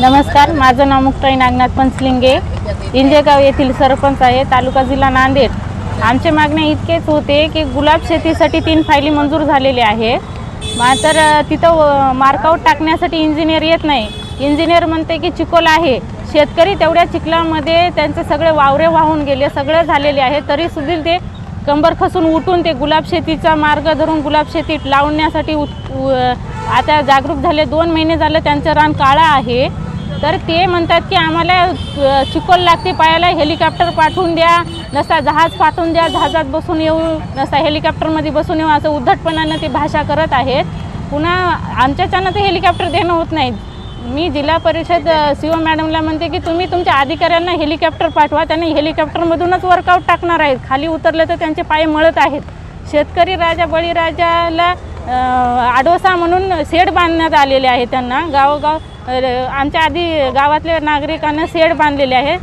नमस्कार माझं नाव मुक्ताई नागनाथ पंचलिंगे इंजेगाव येथील सरपंच आहे तालुका जिल्हा नांदेड. आमचे मागणे इतकेच होते की गुलाब शेतीसाठी तीन फायली मंजूर झालेल्या आहे. मात्र तिथं मार्कआउट टाकण्यासाठी इंजिनियर येत नाही. इंजिनियर म्हणते की चिकोल आहे. शेतकरी तेवढ्या चिखलामध्ये त्यांचे सगळे वावरे वाहून गेले सगळं झालेले आहे. तरी सुद्धा ते कंबर खसून उठून ते गुलाब शेतीचा मार्ग धरून गुलाब शेतीत लावण्यासाठी उत- आता जागरूक झाले. दोन महिने झालं त्यांचं रान काळं आहे. तर ते म्हणतात की आम्हाला चिकोल लागते पायाला हेलिकॉप्टर पाठवून द्या नसता जहाज पाठवून द्या जहाजात बसून येऊ नसता हेलिकॉप्टरमध्ये बसून येऊ असं उद्धटपणानं ते भाषा करत आहेत. पुन्हा आमच्याच्यानं ते हेलिकॉप्टर देणं होत नाही मी जिल्हा परिषद सी मॅडमला म्हणते की तुम्ही तुमच्या अधिकाऱ्यांना हेलिकॉप्टर पाठवा त्यांनी हेलिकॉप्टरमधूनच वर्कआउट टाकणार आहेत. खाली उतरलं तर त्यांचे पाय मळत आहेत. शेतकरी राजा बळीराजाला आडोसा म्हणून शेड बांधण्यात आलेले आहे त्यांना. गावोगाव आमच्या आधी गावातल्या नागरिकांना शेड बांधलेले आहे.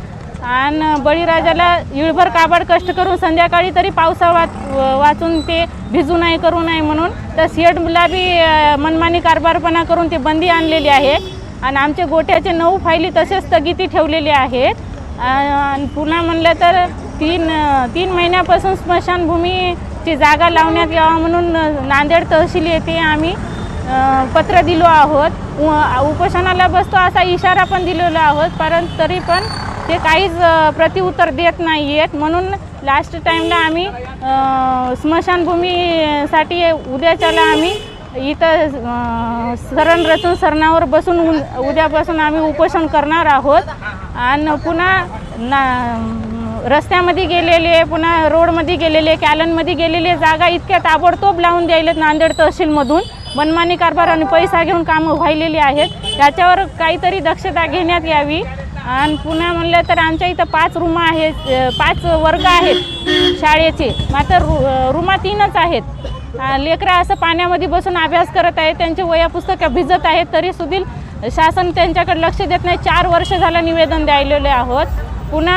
आणि बळीराजाला इळभर काबाड कष्ट करून संध्याकाळी तरी पावसा वाच वाचून ते भिजू नाही करू नये म्हणून तर शेडला बी मनमानी कारभारपणा करून ते बंदी आणलेली आहे. आणि आमचे गोट्याचे नऊ फायली तसेच स्थगिती ठेवलेले आहेत आणि पुन्हा म्हणलं तर तीन तीन महिन्यापासून स्मशानभूमी ती जागा लावण्यात यावा म्हणून नांदेड तहसील येथे आम्ही पत्र दिलो आहोत. उपोषणाला बसतो असा इशारा पण दिलेला आहोत परंतु तरी पण ते काहीच प्रतिउत्तर देत नाही आहेत म्हणून लास्ट टाईमला आम्ही स्मशानभूमीसाठी उद्याच्याला आम्ही इथं सरण रचून सरणावर बसून उद्यापासून आम्ही उपोषण करणार आहोत. आणि पुन्हा ना रस्त्यामध्ये गेलेले पुन्हा रोडमध्ये गेलेले कॅलनमध्ये गेलेले जागा इतक्या ताबडतोब लावून द्यायलेत नांदेड तहसीलमधून. मनमानी कारभार आणि पैसा घेऊन कामं व्हायलेली आहेत. त्याच्यावर काहीतरी दक्षता घेण्यात यावी. आणि पुन्हा म्हणलं तर आमच्या इथं पाच रूम आहेत पाच वर्ग आहेत शाळेचे. मात्र रु रुमा तीनच आहेत. लेकरं असं पाण्यामध्ये बसून अभ्यास करत आहेत त्यांचे वया पुस्तकं भिजत आहेत तरी सुधील शासन त्यांच्याकडे लक्ष देत नाही. चार वर्ष झालं निवेदन द्यायलेले आहोत. पुन्हा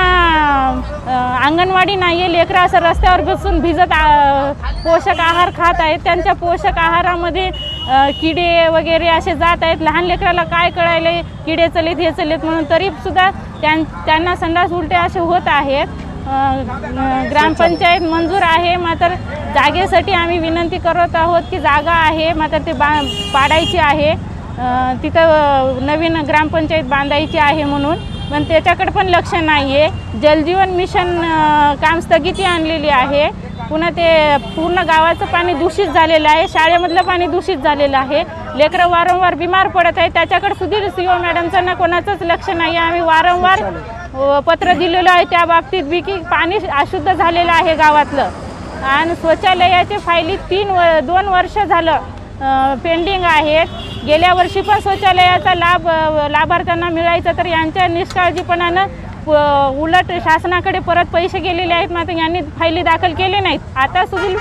अंगणवाडी नाही आहे लेकरं असं रस्त्यावर बसून भिजत आ, पोषक आहार खात आहेत. त्यांच्या पोषक आहारामध्ये किडे वगैरे असे जात आहेत. लहान लेकराला काय कळायले किडे चलेत हे चलेत म्हणून तरीसुद्धा त्यां त्यांना संडास उलटे असे होत आहेत. ग्रामपंचायत मंजूर आहे. मात्र जागेसाठी आम्ही विनंती करत आहोत की जागा आहे. मात्र ते बा पाडायची आहे. तिथं नवीन ग्रामपंचायत बांधायची आहे म्हणून. पण त्याच्याकडे पण लक्ष नाही आहे जलजीवन मिशन काम स्थगिती आणलेली आहे. पुन्हा ते पूर्ण गावाचं पाणी दूषित झालेलं आहे. शाळेमधलं पाणी दूषित झालेलं आहे. लेकरं वारंवार बिमार पडत आहे त्याच्याकडे सुधीर सी ओ मॅडमचं ना कोणाचंच लक्ष नाही आहे आम्ही वारंवार पत्र दिलेलं आहे त्या बाबतीत बी की पाणी अशुद्ध झालेलं आहे गावातलं. आणि शौचालयाचे फायली तीन व दोन वर्ष झालं पेंडिंग आहेत गेल्या वर्षी पण शौचालयाचा लाभ लाभार्थ्यांना मिळायचा तर यांच्या निष्काळजीपणानं उलट शासनाकडे परत पैसे गेलेले आहेत मात्र यांनी फायली दाखल केले नाहीत. आता सुधील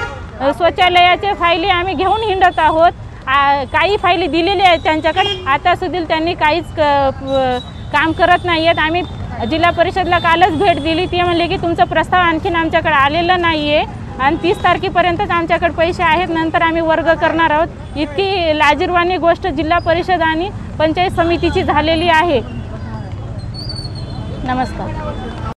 शौचालयाचे फायली आम्ही घेऊन हिंडत आहोत. आ, काही फायली दिलेली आहेत त्यांच्याकडे. आता सुधील त्यांनी काहीच क- काम करत नाही आहेत. आम्ही जिल्हा परिषदला कालच भेट दिली. ते म्हणले की तुमचा प्रस्ताव आणखीन आमच्याकडे आलेला नाही आहे आणि तीस तारखेपर्यंतच आमच्याकडे पैसे आहेत नंतर आम्ही वर्ग करणार आहोत. इतकी लाजीरवाणी गोष्ट जिल्हा परिषद आणि पंचायत समितीची झालेली आहे. नमस्कार.